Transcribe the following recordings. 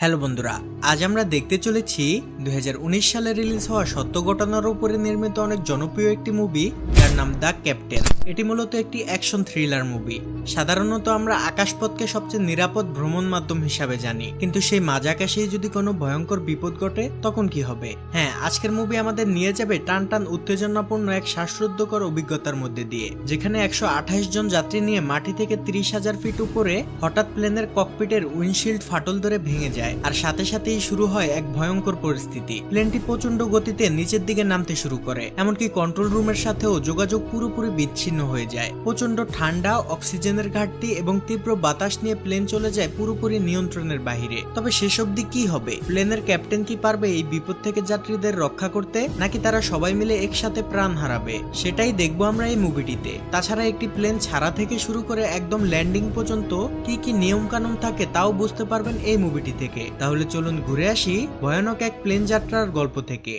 Hello বন্ধুরা, আজ আমরা দেখতে চলেছি দুই হাজার উনিশ সালে রিলিজ হওয়া সত্য ঘটনার উপরে নির্মিত অনেক জনপ্রিয় একটি মুভি যার নাম দ্য ক্যাপ্টেন এটি মূলত একটি অ্যাকশন থ্রিলার মুভি সাধারণত আমরা আকাশপথকে সবচেয়ে নিরাপদ ভ্রমণ মাধ্যম হিসাবে জানি। কিন্তু সেই মাঝ আকাশেই যদি কোনো ভয়ঙ্কর বিপদ ঘটে, তখন কি হবে? হ্যাঁ আজকের মুভি আমাদের নিয়ে যাবে টান টান উত্তেজনাপূর্ণ এক শ্বাসরুদ্ধকর অভিজ্ঞতার মধ্যে দিয়ে, যেখানে একশো আঠাশ জন যাত্রী নিয়ে মাটি থেকে তিরিশ হাজার ফিট উপরে হঠাৎ প্লেনের ককপিটের উইন্ডশিল্ড ফাটল ধরে ভেঙে যায়। আর সাথে সাথেই শুরু হয় এক ভয়ঙ্কর পরিস্থিতি। প্লেনটি প্রচণ্ড গতিতে নিচের দিকে নামতে শুরু করে। এমনকি কন্ট্রোল রুমের সাথেও যোগাযোগ পুরোপুরি বিচ্ছিন্ন হয়ে যায়। প্রচণ্ড ঠান্ডা অক্সিজেনের ঘাটতি এবং তীব্র বাতাস নিয়ে প্লেন চলে যায় পুরোপুরি নিয়ন্ত্রণের বাহিরে। তবে শেষ অবধি কি হবে? প্লেনের ক্যাপ্টেন কি পারবে এই বিপদ থেকে যাত্রীদের রক্ষা করতে? নাকি তারা সবাই মিলে একসাথে প্রাণ হারাবে? সেটাই দেখব আমরা এই মুভিটিতে তাছাড়া একটি প্লেন ছাড়া থেকে শুরু করে একদম ল্যান্ডিং পর্যন্ত কি কি নিয়ম কানুন থাকে তাও বুঝতে পারবেন এই মুভিটি থেকে। তাহলে চলুন ঘুরে আসি ভয়ানক এক প্লেন যাত্রার গল্প থেকে।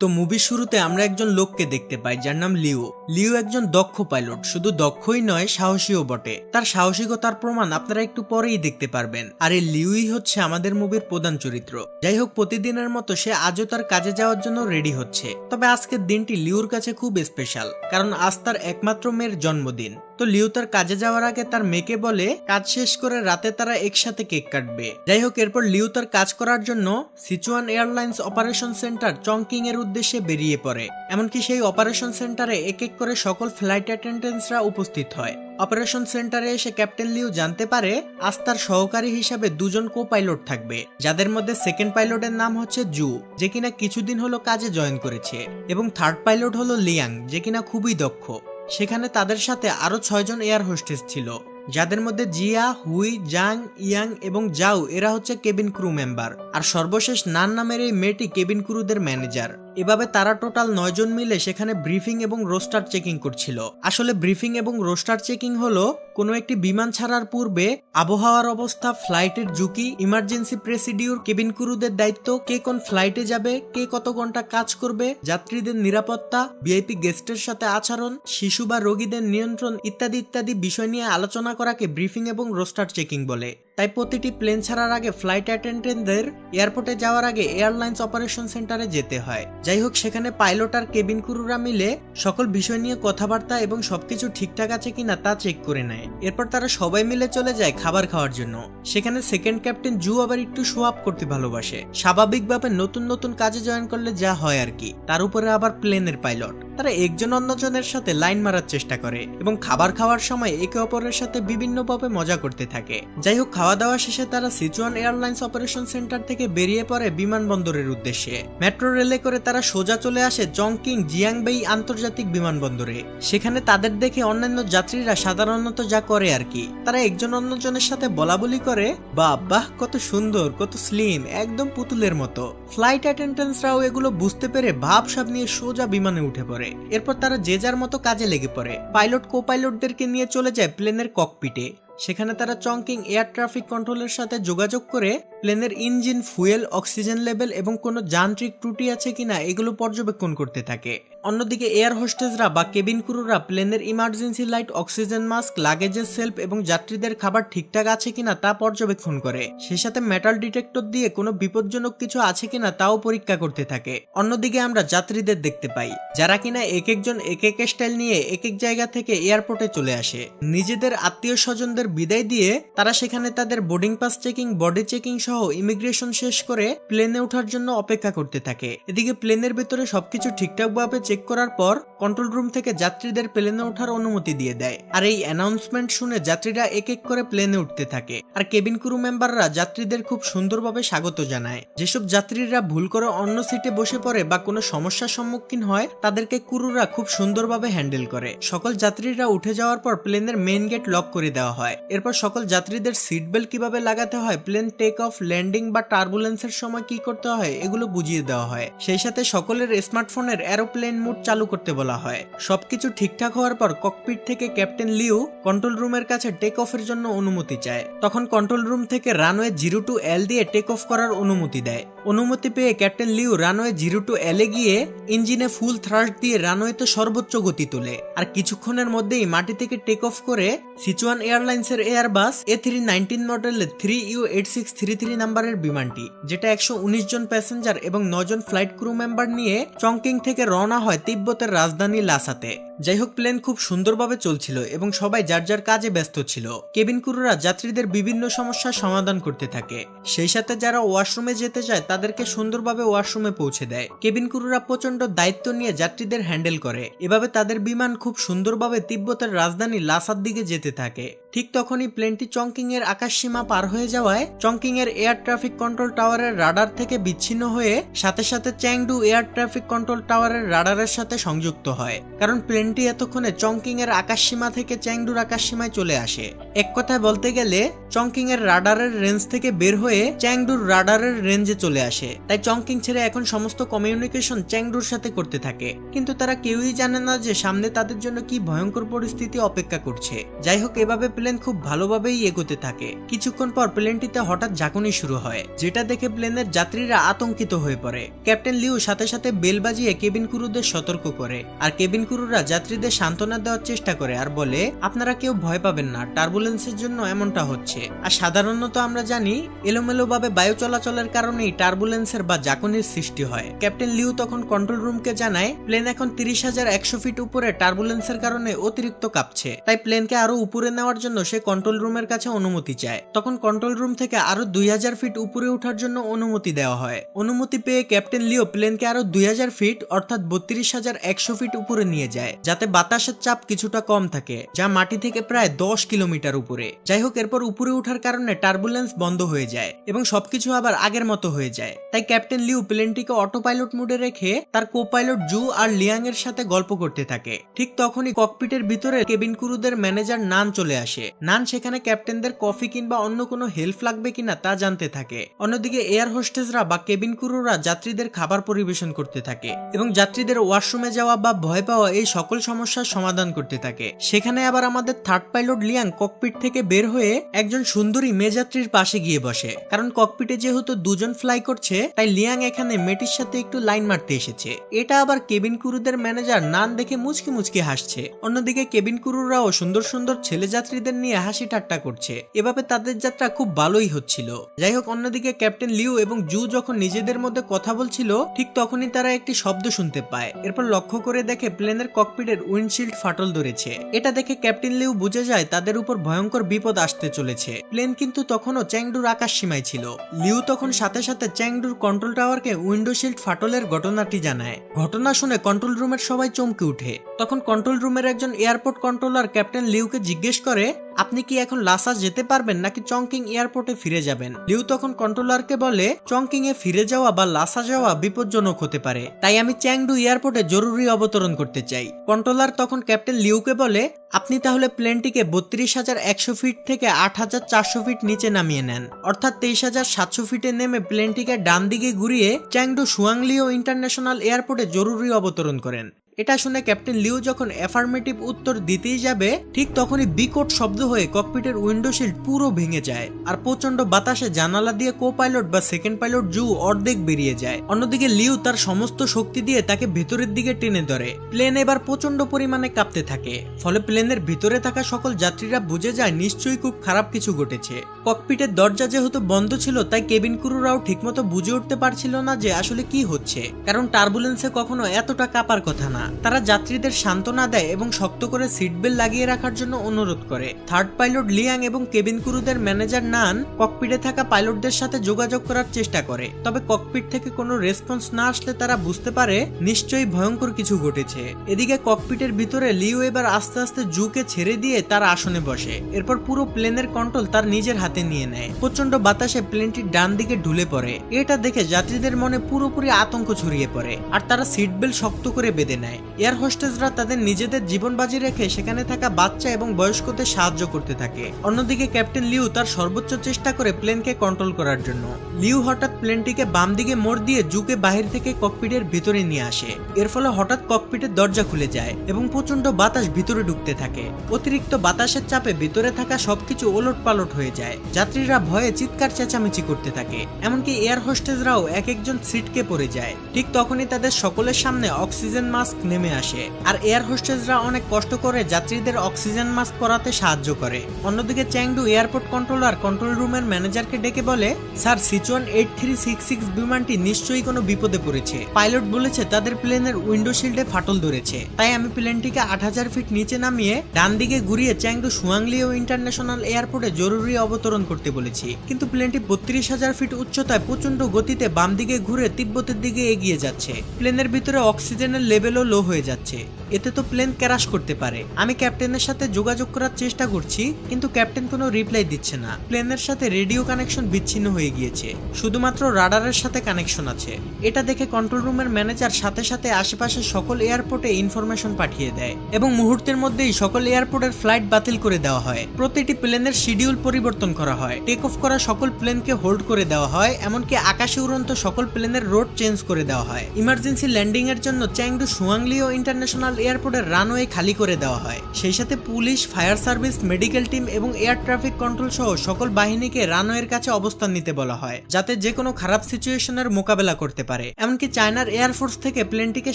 তো মুভির শুরুতে আমরা একজন লোককে দেখতে পাই, যার নাম লিও। লিও একজন দক্ষ পাইলট, শুধু দক্ষই নয়, সাহসীও বটে। তার সাহসিকতার প্রমাণ আপনারা একটু পরেই দেখতে পারবেন। আর এই লিওই হচ্ছে আমাদের মুভির প্রধান চরিত্র। যাই হোক, প্রতিদিনের মতো সে আজও তার কাজে যাওয়ার জন্য রেডি হচ্ছে। তবে আজকের দিনটি লিওর কাছে খুব স্পেশাল, কারণ আজ তার একমাত্র মেয়ের জন্মদিন। তো লিও তার কাজে যাওয়ার আগে তার মেয়েকে বলে, কাজ শেষ করে রাতে তারা একসাথে কেক কাটবে। যাই হোক এরপর লিও তার কাজ করার জন্য Sichuan Airlines operation centre Chongqing এর উদ্দেশ্যে বেরিয়ে পড়ে। এমনকি সেই অপারেশন সেন্টারে এক এক করে সকল ফ্লাইট অ্যাটেন্ডেন্সরা উপস্থিত হয়। অপারেশন সেন্টারে এসে ক্যাপ্টেন লিউ জানতে পারে, আজ তার সহকারী হিসাবে দুজন কো পাইলট থাকবে, যাদের মধ্যে সেকেন্ড পাইলটের নাম হচ্ছে জু, যে কিনা কিছুদিন হলো কাজে জয়েন করেছে, এবং থার্ড পাইলট হলো লিয়াং, যে কিনা খুবই দক্ষ। সেখানে তাদের সাথে আরও ছয়জন এয়ার হোস্টেস ছিল, যাদের মধ্যে জিয়া, হুই, জাং, ইয়াং এবং জাউ এরা হচ্ছে কেবিন ক্রু মেম্বার। আর সর্বশেষ নান নামের এই মেয়েটি কেবিন ক্রুদের ম্যানেজার এভাবে তারা টোটাল নয়জন মিলে সেখানে ব্রিফিং এবং রোস্টার চেকিং করছিল। আসলে ব্রিফিং এবং রোস্টার চেকিং হলো কোনো একটি বিমান ছাড়ার পূর্বে আবহাওয়ার অবস্থা, ফ্লাইটের ঝুঁকি, ইমার্জেন্সি প্রেসিডিউর, কেবিন ক্রুদের দায়িত্ব, কে কোন ফ্লাইটে যাবে, কে কত ঘণ্টা কাজ করবে, যাত্রীদের নিরাপত্তা, ভিআইপি গেস্টের সাথে আচরণ, শিশু বা রোগীদের নিয়ন্ত্রণ ইত্যাদি ইত্যাদি বিষয় নিয়ে আলোচনা করাকে ব্রিফিং এবং রোস্টার চেকিং বলে। তাই প্রতিটি প্লেন ছাড়ার আগে ফ্লাইট অ্যাটেন্ডেন্টদের এয়ারপোর্টে যাওয়ার আগে এয়ারলাইন্স অপারেশন সেন্টারে যেতে হয়। যাই হোক, সেখানে পাইলট আর কেবিন ক্রুরা মিলে সকল বিষয় নিয়ে কথাবার্তা এবং সবকিছু ঠিকঠাক আছে কিনা তা চেক করে নেয়। এরপর তারা সবাই মিলে চলে যায় খাবার খাওয়ার জন্য। সেখানে সেকেন্ড ক্যাপ্টেন জু আবার একটু আপ করতে ভালোবাসে। স্বাভাবিকভাবে নতুন নতুন কাজে জয়েন করলে যা হয় আর কি। তার উপরে আবার প্লেনের পাইলট তারা একজন অন্যজনের সাথে লাইন মারার চেষ্টা করে এবং খাবার খাওয়ার সময় একে অপরের সাথে বিভিন্নভাবে মজা করতে থাকে। যাই হোক, খাওয়া দাওয়া শেষে তারা সিচুয়ান এয়ারলাইন্স অপারেশন সেন্টার থেকে বেরিয়ে পড়ে বিমানবন্দরের উদ্দেশ্যে। মেট্রো রেলে করে তারা সোজা চলে আসে জংকিং জিয়াংবেই আন্তর্জাতিক বিমানবন্দরে। সেখানে তাদের দেখে অন্যান্য যাত্রীরা সাধারণত যা করে আর কি। তারা একজন অন্যজনের সাথে বলা বলি করে, বাহ বাহ, কত সুন্দর, কত স্লিম একদম পুতুলের মতো। ফ্লাইট অ্যাটেন্ডেন্সরাও এগুলো বুঝতে পেরে ভাবসাব নিয়ে সোজা বিমানে উঠে পড়ে। এরপর তারা যে যার মতো কাজে লেগে পড়ে। পাইলট কো পাইলটদেরকে নিয়ে চলে যায় প্লেনের ককপিটে সেখানে তারা চংকিং এয়ার ট্রাফিক কন্ট্রোলের সাথে যোগাযোগ করে প্লেনের ইঞ্জিন, ফুয়েল, অক্সিজেন লেভেল এবং কোনো যান্ত্রিক ত্রুটি আছে কিনা এগুলো পর্যবেক্ষণ করতে থাকে। অন্যদিকে এয়ার হোস্টেসরা বা কেবিন ক্রুরা প্লেনের ইমার্জেন্সি লাইট, অক্সিজেন মাস্ক, লাগেজের সেলফ এবং যাত্রীদের খাবার ঠিকঠাক আছে কিনা তা পর্যবেক্ষণ করে। সেই সাথে মেটাল ডিটেক্টর দিয়ে কোনো বিপজ্জনক কিছু আছে কিনা তাও পরীক্ষা করতে থাকে। অন্যদিকে আমরা যাত্রীদের দেখতে পাই, যারা কিনা এক একজন এক এক স্টাইল নিয়ে এক এক জায়গা থেকে এয়ারপোর্টে চলে আসে। নিজেদের আত্মীয় স্বজনদের বিদায় দিয়ে তারা সেখানে তাদের boarding pass checking, body checking সহ ইমিগ্রেশন শেষ করে প্লেনে ওঠার জন্য অপেক্ষা করতে থাকে। এদিকে প্লেনের ভেতরে সবকিছু ঠিকঠাক ভাবে চেক করার পর কন্ট্রোল রুম থেকে যাত্রীদের প্লেনে ওঠার অনুমতি দিয়ে দেয়। আর এই অ্যানাউন্সমেন্ট শুনে যাত্রীরা এক এক করে প্লেনে উঠতে থাকে। আর কেবিন ক্রু মেম্বাররা যাত্রীদের খুব সুন্দরভাবে স্বাগত জানায়। যেসব যাত্রীরা ভুল করে অন্য সিটে বসে পড়ে বা কোনো সমস্যার সম্মুখীন হয়, তাদেরকে ক্রুরা খুব সুন্দরভাবে হ্যান্ডেল করে। সকল যাত্রীরা উঠে যাওয়ার পর প্লেনের মেইন গেট লক করে দেওয়া হয়। এরপর সকল যাত্রীদের সিট বেল্ট কীভাবে লাগাতে হয় প্লেন টেক অফ ল্যান্ডিং বা টার্বুলেন্সের সময় কি করতে হয়, এগুলো বুঝিয়ে দেওয়া হয়। সেই সাথে সকলের স্মার্টফোনের এরোপ্লেন মোড চালু করতে বলা হয়। সবকিছু ঠিকঠাক হওয়ার পর ককপিট থেকে ক্যাপ্টেন লিউ কন্ট্রোল রুমের কাছে টেক অফের জন্য অনুমতি চায়। তখন কন্ট্রোল রুম থেকে রানওয়ে জিরো টু এল দিয়ে টেক অফ করার অনুমতি দেয়। অনুমতি পেয়ে captain Liu runway zero two এলে গিয়ে ইঞ্জিনে ফুল থ্রাস্ট দিয়ে রানওয়েতে সর্বোচ্চ গতি তোলে। আর কিছুক্ষণের মধ্যেই মাটি থেকে টেক অফ করে সিচুয়ান এয়ারলাইন্স টার্বুলেন্সের এয়ারবাস এ থ্রি নাইনটিন মডেলের three U eight six three three নাম্বারের বিমানটি, যেটা একশো উনিশ জন প্যাসেঞ্জার এবং নজন ফ্লাইট ক্রু মেম্বার নিয়ে চংকিং থেকে রওনা হয় তিব্বতের রাজধানী লাসাতে। যাই হোক প্লেন খুব সুন্দরভাবে চলছিল এবং সবাই যার যার কাজে ব্যস্ত ছিল। কেবিন ক্রুরা যাত্রীদের বিভিন্ন সমস্যার সমাধান করতে থাকে। সেই সাথে যারা ওয়াশরুমে যেতে চায়, তাদেরকে সুন্দরভাবে ওয়াশরুমে পৌঁছে দেয়। কেবিন ক্রুরা প্রচণ্ড দায়িত্ব নিয়ে যাত্রীদের হ্যান্ডেল করে। এভাবে তাদের বিমান খুব সুন্দরভাবে তিব্বতের রাজধানী লাসার দিকে যেতে থাকে। ঠিক তখনই প্লেনটি চংকিং এর আকাশসীমা পার হয়ে যাওয়ায় চংকিং এর এয়ার ট্রাফিক কন্ট্রোল টাওয়ারের রাডার থেকে বিচ্ছিন্ন হয়ে সাথে সাথে চ্যাংডু এয়ার ট্রাফিক কন্ট্রোল টাওয়ারের রাডারের সাথে সংযুক্ত হয়। কারণ প্লেনটি এতক্ষণে চংকিং এর আকাশসীমা থেকে চ্যাংডুর আকাশসীমায় চলে আসে। এক কথায় বলতে গেলে চংকিং এর রাডারের রেঞ্জ থেকে বের হয়ে চ্যাংডুর রাডারের রেঞ্জে চলে আসে। তাই চংকিং ছেড়ে এখন সমস্ত কমিউনিকেশন চ্যাংডুর সাথে করতে থাকে। কিন্তু তারা কেউই জানে না যে সামনে তাদের জন্য কি ভয়ঙ্কর পরিস্থিতি অপেক্ষা করছে। যাই হোক, এভাবে প্লেন খুব ভালোভাবেই এগোতে থাকে। কিছুক্ষণ পর প্লেনটিতে হঠাৎ ঝাঁকুনি শুরু হয়, যেটা দেখে প্লেনের যাত্রীরা আতঙ্কিত হয়ে পড়ে। ক্যাপ্টেন লিউ সাথে সাথে বেল বাজিয়ে কেবিন ক্রুদের সতর্ক করে, আর কেবিন ক্রুরা যাত্রীদের সান্ত্বনা দেওয়ার চেষ্টা করে আর বলে, আপনারা কেউ ভয় পাবেন না, টার্বুলেন্সের জন্য এমনটা হচ্ছে। আর সাধারণত আমরা জানি এলোমেলো ভাবে বায়ু চলাচলের কারণেই টার্বুলেন্সের বা জাকনির সৃষ্টি হয়। ক্যাপ্টেন লিউ তখন কন্ট্রোল রুমকে জানায়, প্লেন এখন তিরিশ হাজার একশো ফিট উপরে, টার্বুলেন্সের কারণে অতিরিক্ত কাঁপছে। তাই প্লেনকে আরও উপরে নেওয়ার জন্য সে কন্ট্রোল রুমের কাছে অনুমতি চায়। তখন কন্ট্রোল রুম থেকে আরও দুই হাজার ফিট উপরে ওঠার জন্য অনুমতি দেওয়া হয়। অনুমতি পেয়ে ক্যাপ্টেন লিও প্লেনকে আরও দুই হাজার ফিট অর্থাৎ বত্রিশ হাজার একশো ফিট উপরে নিয়ে যায়, যাতে বাতাসের চাপ কিছুটা কম থাকে, যা মাটি থেকে প্রায় দশ কিলোমিটার উপরে। যাই হোক, এরপর উপরে ওঠার কারণে টার্বুলেন্স বন্ধ হয়ে যায় এবং সবকিছু আবার আগের মতো হয়ে যায়। তাই ক্যাপ্টেন লিউ প্লেনটিকে অটো পাইলট মোডে রেখে তার কো পাইলট জু আর লিয়াং এর সাথে গল্প করতে থাকে। ঠিক তখনই ককপিটের ভিতরে কেবিন ক্রুদের ম্যানেজার নান চলে আসে। নান সেখানে ক্যাপ্টেনদের কফি কিংবা অন্য কোনো হেল্প লাগবে কিনা তা জানতে থাকে। অন্যদিকে এয়ার হোস্টেসরা বা কেবিন ক্রুরা যাত্রীদের খাবার পরিবেশন করতে থাকে এবং যাত্রীদের ওয়াশরুমে যাওয়া বা ভয় পাওয়া এই সকল সমস্যার সমাধান করতে থাকে। সেখানে আবার আমাদের থার্ড পাইলট লিয়াং ককপিট থেকে বের হয়ে একজন সুন্দরী মেযাত্রীর পাশে গিয়ে বসে। কারণ ককপিটে যেহেতু দুজন ফ্লাই করছে, তাই লিয়াং এখানে মেটির সাথে একটু লাইন মারতে এসেছে। এটা আবার কেবিন ক্রুদের ম্যানেজার নান দেখে মুচকি মুচকি হাসছে। অন্যদিকে কেবিন ক্রুরাও সুন্দর সুন্দর ছেলে যাত্রীদের নিয়ে হাসি ঠাট্টা করছে। এভাবে তাদের যাত্রা খুব ভালোই হচ্ছিল। যাই হোক অন্যদিকে ক্যাপ্টেন লিউ এবং জু যখন নিজেদের মধ্যে কথা বলছিল, ঠিক তখনই তারা একটি শব্দ শুনতে পায়। এরপর লক্ষ্য করে দেখে প্লেনের ককপিটের উইন্ডশিল্ড ফাটল ধরেছে। এটা দেখে ক্যাপ্টেন লিউ বুঝে যায়, তাদের উপর ভয়ঙ্কর বিপদ আসতে চলেছে। প্লেন কিন্তু তখনও চ্যাংডুর আকাশ সীমায় ছিল। লিউ তখন সাথে সাথে চ্যাংডুর কন্ট্রোল টাওয়ারকে উইন্ডোশিল্ড ফাটলের ঘটনাটি জানায়। ঘটনা শুনে কন্ট্রোল রুমের সবাই চমকে উঠে তখন কন্ট্রোল রুমের একজন এয়ারপোর্ট কন্ট্রোলার ক্যাপ্টেন লিউকে জিজ্ঞেস করে আপনি কি এখন লাসা যেতে পারবেন নাকি চংকিং এয়ারপোর্টে ফিরে যাবেন? লিউ তখন কন্ট্রোলারকে বলে, চংকিং এ ফিরে যাওয়া বা লাসা যাওয়া বিপজ্জনক হতে পারে। তাই আমি চ্যাংডু এয়ারপোর্টে জরুরি অবতরণ করতে চাই। কন্ট্রোলার তখন ক্যাপ্টেন লিউকে বলে, আপনি তাহলে প্লেনটিকে বত্রিশ হাজার একশো ফিট থেকে আট হাজার চারশো ফিট নিচে নামিয়ে নেন। অর্থাৎ তেইশ হাজার সাতশো ফিটে নেমে প্লেনটিকে ডান দিকে ঘুরিয়ে চ্যাংডু সুয়াংলিও ইন্টারন্যাশনাল এয়ারপোর্টে জরুরি অবতরণ করেন। এটা শুনে ক্যাপ্টেন লিউ যখন অ্যাফার্মেটিভ উত্তর দিতেই যাবে, ঠিক তখনই বিকট শব্দ হয়ে ককপিটের উইন্ডোশিল্ড পুরো ভেঙে যায়, আর প্রচণ্ড বাতাসে জানালা দিয়ে কো পাইলট বা সেকেন্ড পাইলট জু অর্ধেক বেরিয়ে যায়। অন্যদিকে লিউ তার সমস্ত শক্তি দিয়ে তাকে ভেতরের দিকে টেনে ধরে। প্লেন এবার প্রচণ্ড পরিমাণে কাঁপতে থাকে, ফলে প্লেনের ভিতরে থাকা সকল যাত্রীরা বুঝে যায় নিশ্চয়ই খুব খারাপ কিছু ঘটেছে। ককপিটের দরজা যেহেতু বন্ধ ছিল, তাই কেবিন ক্রুরাও ঠিকমতো বুঝে উঠতে পারছিল না যে আসলে কি হচ্ছে, কারণ টার্বুলেন্সে কখনো এতটা কাঁপার কথা না। তারা যাত্রীদের সান্ত্বনা দেয় এবং শক্ত করে সিট বেল্ট লাগিয়ে রাখার জন্য অনুরোধ করে। থার্ড পাইলট লিয়াং এবং কেবিন ক্রুদের ম্যানেজার নান ককপিটে থাকা পাইলটদের সাথে যোগাযোগ করার চেষ্টা করে। তবে ককপিট থেকে কোনো রেসপন্স না আসলে তারা বুঝতে পারে, নিশ্চয়ই ভয়ঙ্কর কিছু ঘটেছে। এদিকে ককপিটের ভিতরে লিও এবার আস্তে আস্তে জুকে ছেড়ে দিয়ে তার আসনে বসে। এরপর পুরো প্লেনের কন্ট্রোল তার নিজের হাতে নিয়ে নেয়। প্রচণ্ড বাতাসে প্লেনটি ডান দিকে ঢুলে পড়ে। এটা দেখে যাত্রীদের মনে পুরোপুরি আতঙ্ক ছড়িয়ে পড়ে। আর তারা সিট বেল্ট শক্ত করে বেঁধে নেয়। এয়ার হোস্টেসরা তাদের নিজেদের জীবন বাজি রেখে সেখানে থাকা বাচ্চা এবং বয়স্কদের সাহায্য করতে থাকে। অন্যদিকে ক্যাপ্টেন লিউ তার সর্বোচ্চ চেষ্টা করে প্লেনকে কন্ট্রোল করার জন্য। লিউ হঠাৎ প্লেনটিকে বাম দিকে মোড় দিয়ে জুকে বাহির থেকে ককপিটের ভিতরে নিয়ে আসে। এর ফলে হঠাৎ ককপিটের দরজা খুলে যায় এবং প্রচণ্ড বাতাস ভিতরে ঢুকতে থাকে। অতিরিক্ত বাতাসের চাপে ভিতরে থাকা সবকিছু ওলট পালট হয়ে যায়। যাত্রীরা ভয়ে চিৎকার চেঁচামেচি করতে থাকে। এমনকি এয়ার হোস্টেসরাও এক একজন সিটকে পড়ে যায়। ঠিক তখনই তাদের সকলের সামনে অক্সিজেন মাস্ক নেমে আসে। আর এয়ার হোস্টেসরা অনেক কষ্ট করে যাত্রীদের অক্সিজেন মাস্ক পরাতে সাহায্য করে। অন্যদিকে চ্যাংডু এয়ারপোর্ট কন্ট্রোলার কন্ট্রোল রুমের ম্যানেজারকে ডেকে বলে, sir, Sichuan eight three six six বিমানটি নিশ্চয়ই কোনো বিপদে পড়েছে। পাইলট বলেছে তাদের প্লেনের উইন্ডো শিল্ডে ফাটল ধরেছে। তাই আমি প্লেনটিকে আট হাজার ফিট নিচে নামিয়ে ডান দিকে ঘুরিয়ে চ্যাংডু সুয়াংলিও ইন্টারন্যাশনাল এয়ারপোর্টে জরুরি অবতরণ করতে বলেছি। কিন্তু প্লেনটি বত্রিশ হাজার ফিট উচ্চতায় প্রচণ্ড গতিতে বাম দিকে ঘুরে তিব্বতের দিকে এগিয়ে যাচ্ছে। প্লেনের ভিতরে অক্সিজেনের লেভেলও লো হয়ে যাচ্ছে। এতে তো প্লেন ক্র্যাশ করতে পারে। আমি ক্যাপ্টেনের সাথে যোগাযোগ করার চেষ্টা করছি, কিন্তু ক্যাপ্টেন কোনো রিপ্লাই দিচ্ছে না। প্লেনের সাথে রেডিও কানেকশন বিচ্ছিন্ন হয়ে গিয়েছে। শুধুমাত্র রাডারের সাথে কানেকশন আছে। এটা দেখে কন্ট্রোল রুমের ম্যানেজার সাথে সাথে আশেপাশে সকল এয়ারপোর্টে ইনফরমেশন পাঠিয়ে দেয় এবং মুহূর্তের মধ্যেই সকল এয়ারপোর্টের ফ্লাইট বাতিল করে দেওয়া হয়। প্রতিটি প্লেনের শিডিউল পরিবর্তন করা হয়। টেক অফ করা সকল প্লেনকে হোল্ড করে দেওয়া হয়, এমনকি আকাশে উড়ন্ত সকল প্লেনের রোড চেঞ্জ করে দেওয়া হয়। ইমার্জেন্সি ল্যান্ডিং এর জন্য চ্যাংডু সুয়াংলিও ইন্টারন্যাশনাল এয়ারপোর্টের রানওয়ে খালি করে দেওয়া হয়। সেই সাথে police, fire service, medical team এবং এয়ার ট্রাফিক কন্ট্রোল সহ সকল বাহিনীকে রানওয়ের কাছে অবস্থান নিতে বলা হয়, যাতে যে কোনো খারাপ সিচুয়েশনের মোকাবেলা করতে পারে। এমনকি চায়নার এয়ারফোর্স থেকে প্লেনটিকে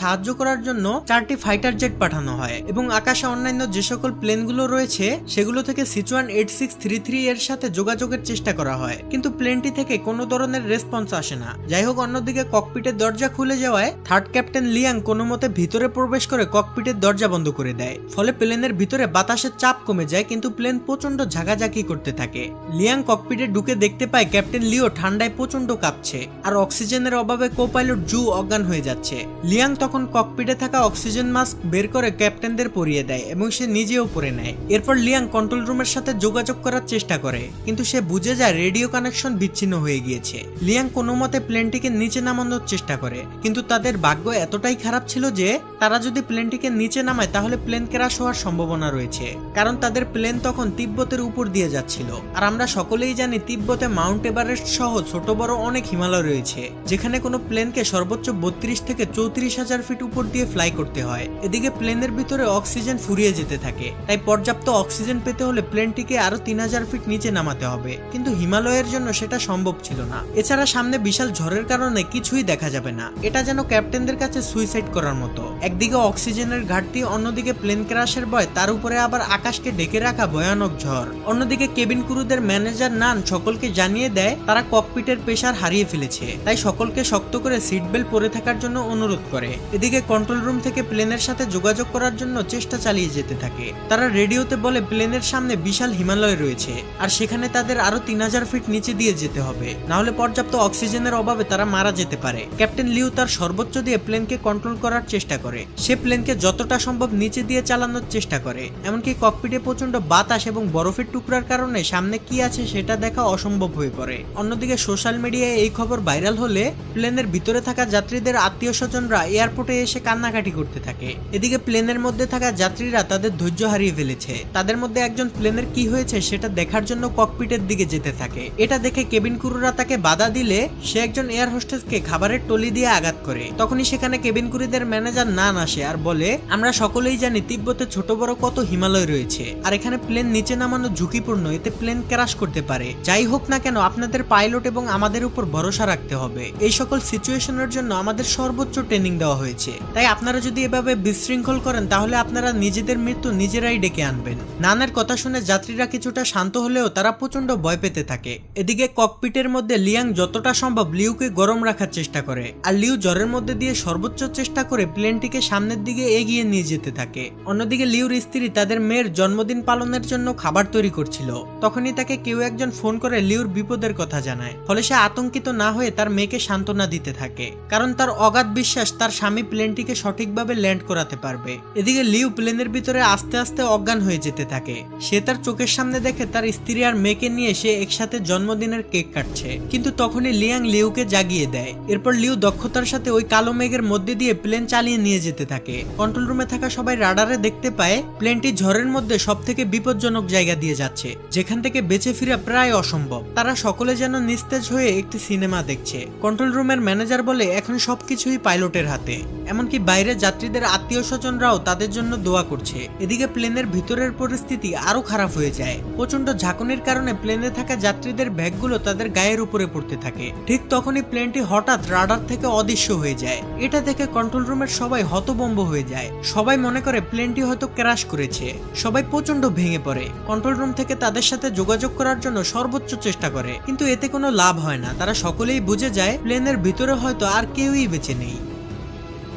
সাহায্য করার জন্য চারটি ফাইটার জেট পাঠানো হয় এবং আকাশে অন্যান্য যে সকল প্লেনগুলো রয়েছে, সেগুলো থেকে Sichuan eight six three three এর সাথে যোগাযোগের চেষ্টা করা হয়। কিন্তু প্লেনটি থেকে কোনো ধরনের রেসপন্স আসে না। যাই হোক, অন্যদিকে ককপিটের দরজা খুলে যাওয়ায় থার্ড ক্যাপ্টেন লিয়াং কোনো মতে ভিতরে প্রবেশ করে ককপিটের দরজা বন্ধ করে দেয়। ফলে প্লেনের ভিতরে বাতাসের চাপ কমে যায় কিন্তু প্লেন প্রচণ্ড ঝাঁকাঝাঁকি করতে থাকে। লিয়াং ককপিটে ঢুকে দেখতে পায় ক্যাপ্টেন লিও ঠান্ডায় প্রচণ্ড কাঁপছে আর অক্সিজেনের অভাবে কো পাইলট জু অজ্ঞান হয়ে যাচ্ছে। লিয়াং তখন ককপিটে থাকা অক্সিজেন মাস্ক বের করে ক্যাপ্টেনদের পরিয়ে দেয় এবং সে নিজেও পরে নেয়। এরপর লিয়াং কন্ট্রোল রুমের সাথে যোগাযোগ করার চেষ্টা করে, কিন্তু সে বুঝে যায় রেডিও কানেকশন বিচ্ছিন্ন হয়ে গিয়েছে। লিয়াং কোনো মতে প্লেনটিকে নিচে নামানোর চেষ্টা করে, কিন্তু তাদের ভাগ্য এতটাই খারাপ ছিল যে তারা যদি প্লেনটিকে নিচে নামায়, তাহলে প্লেন ক্র্যাশ হওয়ার সম্ভাবনা রয়েছে। কারণ তাদের প্লেন তখন তিব্বতের উপর দিয়ে যাচ্ছিল। আর আমরা সকলেই জানি তিব্বতে মাউন্ট এভারেস্ট সহ ছোট বড় অনেক হিমালয় রয়েছে, যেখানে কোনো প্লেনকে সর্বোচ্চ বত্রিশ থেকে চৌত্রিশ হাজার ফিট উপর দিয়ে ফ্লাই করতে হয়। এদিকে প্লেনের ভিতরে অক্সিজেন ফুরিয়ে যেতে থাকে, তাই পর্যাপ্ত অক্সিজেন পেতে হলে প্লেনটিকে আরও তিন হাজার ফিট নিচে নামাতে হবে। কিন্তু হিমালয়ের জন্য সেটা সম্ভব ছিল না। এছাড়া সামনে বিশাল ঝড়ের কারণে কিছুই দেখা যাবে না। এটা যেন ক্যাপ্টেনদের কাছে সুইসাইড করার মতো। একদিকে অক্সিজেনের ঘাটতি, অন্যদিকে প্লেন ক্রাশের ভয়, তার উপরে আবার আকাশকে ডেকে রাখা ভয়ানক ঝড়। অন্যদিকে কেবিন ক্রুদের ম্যানেজার নান সকলকে জানিয়ে দেয়, তারা ককপিটের পেশার হারিয়ে ফেলেছে। তাই সকলকে শক্ত করে সিট বেল্ট পরে থাকার জন্য অনুরোধ করে। এদিকে কন্ট্রোল রুম থেকে প্লেনের সাথে যোগাযোগ করার জন্য চেষ্টা চালিয়ে যেতে থাকে। তারা রেডিওতে বলে, প্লেনের সামনে বিশাল হিমালয় রয়েছে, আর সেখানে তাদের আরও তিন হাজার ফিট নিচে দিয়ে যেতে হবে। না হলে পর্যাপ্ত অক্সিজেনের অভাবে তারা মারা যেতে পারে। ক্যাপ্টেন লিউ তার সর্বোচ্চ দিয়ে প্লেনকে কন্ট্রোল করার চেষ্টা করে। সে প্লেনকে যতটা সম্ভব নিচে দিয়ে চালানোর চেষ্টা করে। এমনকি ককপিটে প্রচণ্ড বাতাস এবং বরফের টুকরার কারণে সামনে কি আছে সেটা দেখা অসম্ভব হয়ে পড়ে। অন্যদিকে সোশ্যাল মিডিয়ায় এই খবর ভাইরাল হলে প্লেনের ভিতরে থাকা যাত্রীদের আত্মীয় স্বজনরা এয়ারপোর্টে এসে কান্নাকাটি করতে থাকে। এদিকে প্লেনের মধ্যে থাকা যাত্রীরা তাদের ধৈর্য হারিয়ে ফেলেছে। তাদের মধ্যে একজন প্লেনের কি হয়েছে সেটা দেখার জন্য ককপিটের দিকে যেতে থাকে। এটা দেখে কেবিন ক্রুরা তাকে বাধা দিলে সে একজন এয়ার হোস্টেসকে খাবারের টলি দিয়ে আঘাত করে। তখনই সেখানে কেবিন ক্রুদের ম্যানেজার নান আসে আর বলে, আমরা সকলেই জানি তিব্বতে ছোট বড় কত হিমালয় রয়েছে, আর এখানে প্লেন নিচে নামানো ঝুঁকিপূর্ণ, এতে প্লেন ক্র্যাশ করতে পারে। যাই হোক না কেন, আপনাদের পাইলট এবং আমাদের উপর ভরসা রাখতে হবে। এই সকল সিচুয়েশনের জন্য আমাদের সর্বোচ্চ ট্রেনিং দেওয়া হয়েছে। তাই আপনারা যদি এভাবে বিশৃঙ্খল করেন, তাহলে আপনারা নিজেদের মৃত্যু নিজেরাই ডেকে আনবেন। নানের কথা শুনে যাত্রীরা কিছুটা শান্ত হলেও তারা প্রচণ্ড ভয় পেতে থাকে। এদিকে ককপিটের মধ্যে লিয়াং যতটা সম্ভব লিউকে গরম রাখার চেষ্টা করে, আর লিউ জ্বরের মধ্যে দিয়ে সর্বোচ্চ চেষ্টা করে প্লেনটিকে সামনের দিকে এগিয়ে নিয়ে যেতে থাকে। অন্যদিকে লিউর স্ত্রী তাদের মেয়ের জন্মদিন পালনের জন্য খাবার তৈরি করছিল। তখনই তাকে কেউ একজন ফোন করে লিউর বিপদের কথা জানায়। ফলে সে আতঙ্কিত না হয়ে তার মেয়েকে সান্ত্বনা দিতে থাকে। কারণ তার অগাধ বিশ্বাস তার স্বামী প্লেনটিকে সঠিকভাবে ল্যান্ড করাতে পারবে। এদিকে লিউ প্লেনের ভিতরে আস্তে আস্তে অজ্ঞান হয়ে যেতে থাকে। সে তার চোখের সামনে দেখে তার স্ত্রী আর মেয়েকে নিয়ে সে একসাথে জন্মদিনের কেক কাটছে। কিন্তু তখনই লিয়াং লিউকে জাগিয়ে দেয়। এরপর লিউ দক্ষতার সাথে ওই কালো মেঘের মধ্যে দিয়ে প্লেন চালিয়ে নিয়ে যেতে থাকে। কন্ট্রোল রুমে থাকা সবাই রাডারে দেখতে পায় প্লেনটি ঝড়ের মধ্যে সব থেকে বিপজ্জনক জায়গা দিয়ে যাচ্ছে, যেখান থেকে বেঁচে ফিরা প্রায় অসম্ভব। তারা সকলে যেন নিস্তেজ হয়ে একটি সিনেমা দেখছে। কন্ট্রোল রুমের ম্যানেজার বলে, এখন সবকিছুই পাইলটের হাতে। এমনকি বাইরে যাত্রীদের আত্মীয় স্বজনরাও তাদের জন্য দোয়া করছে। এদিকে প্লেনের ভিতরের পরিস্থিতি আরও খারাপ হয়ে যায়। প্রচণ্ড ঝাঁকুনির কারণে প্লেনে থাকা যাত্রীদের ব্যাগগুলো তাদের গায়ের উপরে পড়তে থাকে। ঠিক তখনই প্লেনটি হঠাৎ রাডার থেকে অদৃশ্য হয়ে যায়। এটা দেখে কন্ট্রোল রুমের সবাই হতবম্ব হয়ে যায়। সবাই মনে করে প্লেনটি হয়তো ক্র্যাশ করেছে। সবাই প্রচণ্ড ভেঙে পড়ে। কন্ট্রোল রুম থেকে তাদের সাথে যোগাযোগ করার জন্য সর্বোচ্চ চেষ্টা করে। কিন্তু এতে কোনো লাভ হয় না। তারা সকলেই বুঝে যায়, প্লেনের ভিতরে হয়তো আর কেউই বেঁচে নেই।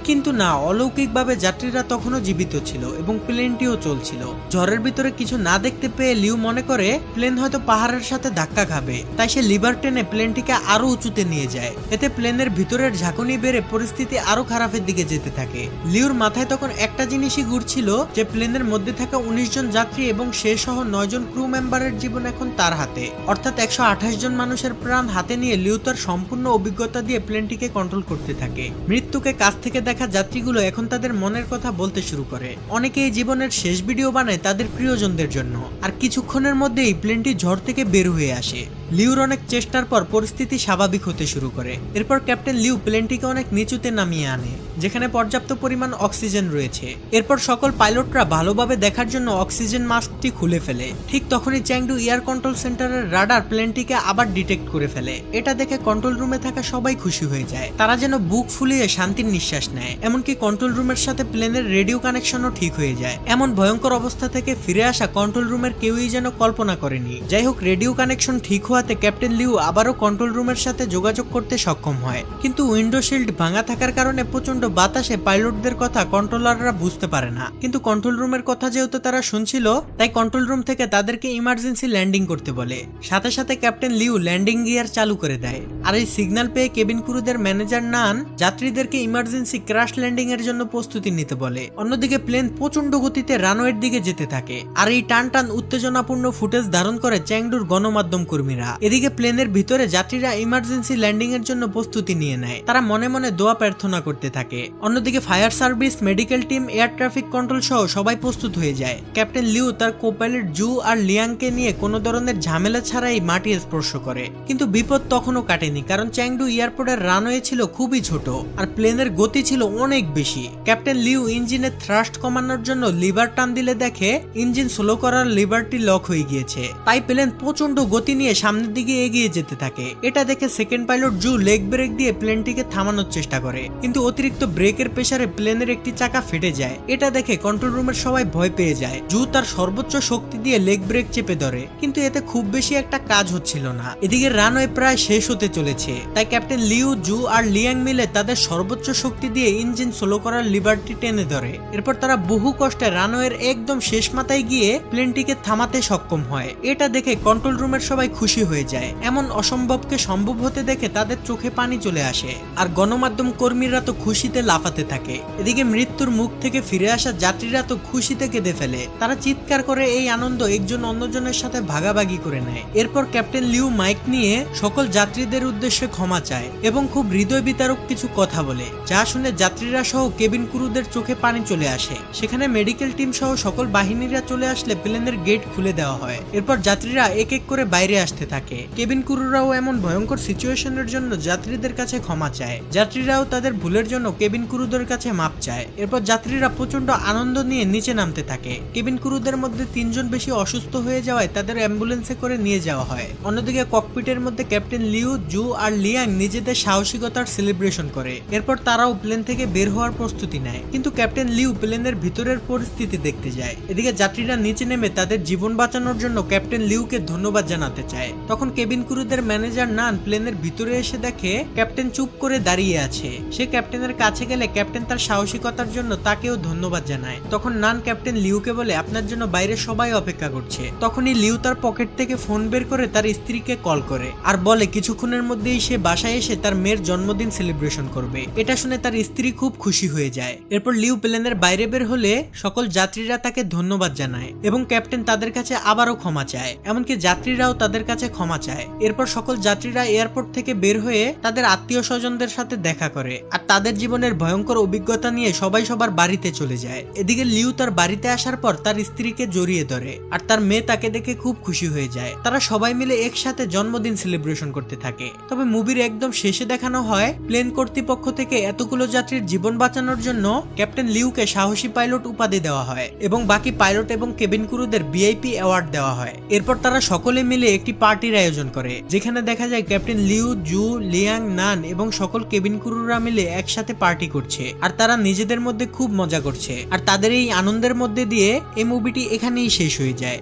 কিন্তু না, অলৌকিকভাবে যাত্রীরা তখনও জীবিত ছিল এবং প্লেনটিও চলছিল। ঝড়ের ভিতরে কিছু না দেখতে পেয়ে লিউ মনে করে, প্লেন হয়তো পাহাড়ের সাথে ধাক্কা খাবে। তাই সে লিভার টেনে প্লেনটিকে আরও উঁচুতে নিয়ে যায়। এতে প্লেনের ভিতরের ঝাঁকুনি বেড়ে পরিস্থিতি আরও খারাপের দিকে যেতে থাকে। লিউর মাথায় তখন একটা জিনিসই ঘুরছিল, যে প্লেনের মধ্যে থাকা উনিশ জন যাত্রী এবং সে সহ নয় জন ক্রু মেম্বারের জীবন এখন তার হাতে। অর্থাৎ একশো আঠাশ জন মানুষের প্রাণ হাতে নিয়ে লিউ তার সম্পূর্ণ অভিজ্ঞতা দিয়ে প্লেনটিকে কন্ট্রোল করতে থাকে। মৃত্যুকে কাছ থেকে দেখা যাত্রীগুলো এখন তাদের মনের কথা বলতে শুরু করে। অনেকে এই জীবনের শেষ ভিডিও বানায় তাদের প্রিয়জনদের জন্য। আর কিছুক্ষণের মধ্যে এই প্লেনটি ঝড় থেকে বের হয়ে আসে। লিউর অনেক চেষ্টার পর পরিস্থিতি স্বাভাবিক হতে শুরু করে। এরপর ক্যাপ্টেন লিউ প্লেনটিকে অনেক নিচুতে নামিয়ে আনে, যেখানে পর্যাপ্ত পরিমাণ অক্সিজেন রয়েছে। এরপর সকল পাইলটরা ভালোভাবে দেখার জন্য অক্সিজেন মাস্কটি খুলে ফেলে। ঠিক তখনই চ্যাংডু এয়ার কন্ট্রোল সেন্টারের রাডার প্লেনটিকে আবার ডিটেক্ট করে ফেলে। এটা দেখে কন্ট্রোল রুমে থাকা সবাই খুশি হয়ে যায়। তারা যেন বুক ফুলিয়ে শান্তির নিঃশ্বাস নেয়, এমনকি কন্ট্রোল রুমের সাথে প্লেনের রেডিও কানেকশনও ঠিক হয়ে যায়। এমন ভয়ঙ্কর অবস্থা থেকে ফিরে আসা কন্ট্রোল রুমের কেউই যেন কল্পনা করেনি। যাই হোক, রেডিও কানেকশন ঠিক হওয়াতে ক্যাপ্টেন লিউ আবারও কন্ট্রোল রুমের সাথে যোগাযোগ করতে সক্ষম হয়। কিন্তু উইন্ডো শিল্ড ভাঙা থাকার কারণে প্রচণ্ড বাতাসে পাইলটদের কথা কন্ট্রোলাররা বুঝতে পারে না। কিন্তু কন্ট্রোল রুমের কথা যেহেতু তারা শুনছিল, তাই কন্ট্রোল রুম থেকে তাদেরকে ইমার্জেন্সি ল্যান্ডিং করতে বলে। সাথে সাথে ক্যাপ্টেন লিউ ল্যান্ডিং গিয়ার চালু করে দেয়। আর এই সিগন্যাল পেয়ে কেবিন ক্রুদের ম্যানেজার নান যাত্রীদেরকে ইমার্জেন্সি ক্রাশ ল্যান্ডিং এর জন্য প্রস্তুতি নিতে বলে। অন্যদিকে প্লেন প্রচণ্ড গতিতে রানওয়ের দিকে যেতে থাকে। আর এই টান টান উত্তেজনাপূর্ণ ফুটেজ ধারণ করে চ্যাংডুর গণমাধ্যম কর্মীরা। এদিকে প্লেনের ভিতরে যাত্রীরা ইমার্জেন্সি ল্যান্ডিং এর জন্য প্রস্তুতি নিয়ে নেয়। তারা মনে মনে দোয়া প্রার্থনা করতে থাকে। অন্যদিকে fire service medical team air traffic control সহ সবাই প্রস্তুত হয়ে যায়। ক্যাপ্টেন লিউ তার কোপাইলট জু আর লিয়াংকে নিয়ে কোনো ধরনের ঝামেলা ছাড়াই মাটি স্পর্শ করে। কিন্তু বিপদ তখনও কাটেনি, কারণ চ্যাংডু এয়ারপোর্টের রানওয়ে ছিল খুবই ছোট আর প্লেনের গতি ছিল অনেক বেশি। ক্যাপ্টেন লিউ ইঞ্জিনের থ্রাস্ট কমানোর জন্য লিভার টান দিলে দেখে, ইঞ্জিন স্লো করার লিভারটি লক হয়ে গিয়েছে। তাই প্লেন প্রচণ্ড গতি নিয়ে সামনের দিকে এগিয়ে যেতে থাকে। এটা দেখে second pilot Xu leg brake দিয়ে প্লেনটিকে থামানোর চেষ্টা করে। কিন্তু অতিরিক্ত ব্রেকের প্রেসারে প্লেনের একটি চাকা ফেটে যায়। এটা দেখে কন্ট্রোল রুমের সবাই ভয় পেয়ে যায়। জু তার সর্বোচ্চ শক্তি দিয়ে লেগ ব্রেক চেপে ধরে। কিন্তু এতে খুব বেশি একটা কাজ হচ্ছিল না। এদিকে রানওয়ে প্রায় শেষ হতে চলেছে। তাই ক্যাপ্টেন লিউ জু আর লিয়াং মিলে তাদের সর্বোচ্চ শক্তি দিয়ে ইঞ্জিন স্লো করার লিভারটি টেনে ধরে। এরপর তারা বহু কষ্টে রানওয়ের একদম শেষ মাথায় গিয়ে প্লেনটিকে থামাতে সক্ষম হয়। এটা দেখে কন্ট্রোল রুমের সবাই খুশি হয়ে যায়। এমন অসম্ভবকে সম্ভব হতে দেখে তাদের চোখে পানি চলে আসে। আর গণমাধ্যম কর্মীরা তো খুশিতে লাফাতে থাকে। এদিকে মৃত্যুর মুখ থেকে ফিরে আসা যাত্রীরা তো খুশিতে কেঁদে ফেলে। তারা চিৎকার করে এই আনন্দ একজন অন্যজনের সাথে ভাগাভাগি করে নেয়। এরপর ক্যাপ্টেন লিউ মাইক নিয়ে সকল যাত্রীদের উদ্দেশ্যে ক্ষমা চায় এবং খুব হৃদয় বিতারক কিছু কথা বলে, যা শুনে যাত্রীরা সহ কেবিন ক্রুদের চোখে পানি চলে আসে। সেখানে মেডিকেল টিম সহ সকল বাহিনীরা চলে আসলে প্লেনের গেট খুলে দেওয়া হয়। এরপর যাত্রীরা এক এক করে বাইরে আসতে থাকে। কেবিন ক্রুরাও এমন ভয়ঙ্কর সিচুয়েশনের জন্য যাত্রীদের কাছে ক্ষমা চায়। যাত্রীরাও তাদের ভুলের জন্য কেবিন ক্রুদের কাছে মাপ চায়। এরপর যাত্রীরা প্রচণ্ড আনন্দ নিয়ে নিচে নামতে থাকে। কেবিন ক্রুদের মধ্যে তিনজন বেশি অসুস্থ হয়ে যাওয়ায় তাদের অ্যাম্বুলেন্সে করে নিয়ে যাওয়া হয়। অন্যদিকে ককপিটের মধ্যে ক্যাপ্টেন লিউ, জু আর লিয়াং নিজেদের সাহসিকতার সেলিব্রেশন করে। এরপর তারাও প্লেন থেকে বের হওয়ার প্রস্তুতি নেয়। কিন্তু ক্যাপ্টেন লিউ প্লেনের ভিতরের পরিস্থিতি দেখতে যায়। এদিকে যাত্রীরা নিচে নেমে তাদের জীবন বাঁচানোর জন্য ক্যাপ্টেন লিউকে ধন্যবাদ জানাতে চায়। তখন কেবিন ক্রুদের ম্যানেজার নান প্লেনের ভিতরে এসে দেখে ক্যাপ্টেন চুপ করে দাঁড়িয়ে আছে। সে ক্যাপ্টেনের কাছে গেলে ক্যাপ্টেন তার সাহসিকতার জন্য তাকেও ধন্যবাদ জানায়। তখন নান ক্যাপ্টেন লিউকে বলে, আপনার জন্য বাইরে সবাই অপেক্ষা করছে। তখনই লিউ তার পকেট থেকে ফোন বের করে তার স্ত্রীকে কল করে আর বলে, কিছুক্ষণের মধ্যেই সে বাসায় এসে তার মেয়ের জন্মদিন সেলিব্রেশন করবে। এটা শুনে তার স্ত্রী খুব খুশি হয়ে যায়। এরপর লিউ প্লেনের বাইরে বের হলে সকল যাত্রীরা তাকে ধন্যবাদ জানায় এবং ক্যাপ্টেন তাদের কাছে আবারও ক্ষমা চায়। এমনকি যাত্রীরাও তাদের কাছে ক্ষমা চায়। এরপর সকল যাত্রীরা এয়ারপোর্ট থেকে বের হয়ে তাদের আত্মীয় স্বজনদের সাথে দেখা করে আর তাদের জীবনের ভয়ঙ্কর অভিজ্ঞতা নিয়ে সবাই সবার বাড়িতে চলে যায়। এদিকে লিউ তার বাড়িতে আসার পর তার স্ত্রীকে জড়িয়ে ধরে আর তার মেয়ে তাকে দেখে খুব খুশি হয়ে যায়। তারা সবাই মিলে একসাথে জন্মদিন সেলিব্রেশন করতে থাকে। তবে মুভির একদম শেষে দেখানো হয়, প্লেন কর্তৃপক্ষ থেকে এতগুলো যাত্রীর জীবন বাঁচানোর জন্য ক্যাপ্টেন লিউকে সাহসী পাইলট উপাধি দেওয়া হয় এবং বাকি পাইলট এবং কেবিন ক্রুদের বিআইপি অ্যাওয়ার্ড দেওয়া হয়। এরপর তারা সকলে মিলে একটি পার্টি পার্টির আয়োজন করে, যেখানে দেখা যায় captain Liu, Xu, Liang, Nan এবং সকল কেবিন ক্রুরা মিলে একসাথে পার্টি করছে। আর তারা নিজেদের মধ্যে খুব মজা করছে। আর তাদের এই আনন্দের মধ্যে দিয়ে এই মুভিটি এখানেই শেষ হয়ে যায়।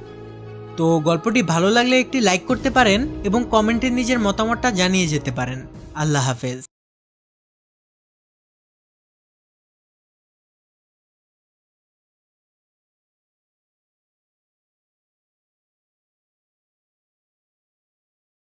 তো গল্পটি ভালো লাগলে একটি লাইক করতে পারেন এবং কমেন্টে নিজের মতামতটা জানিয়ে যেতে পারেন। আল্লাহ হাফেজ।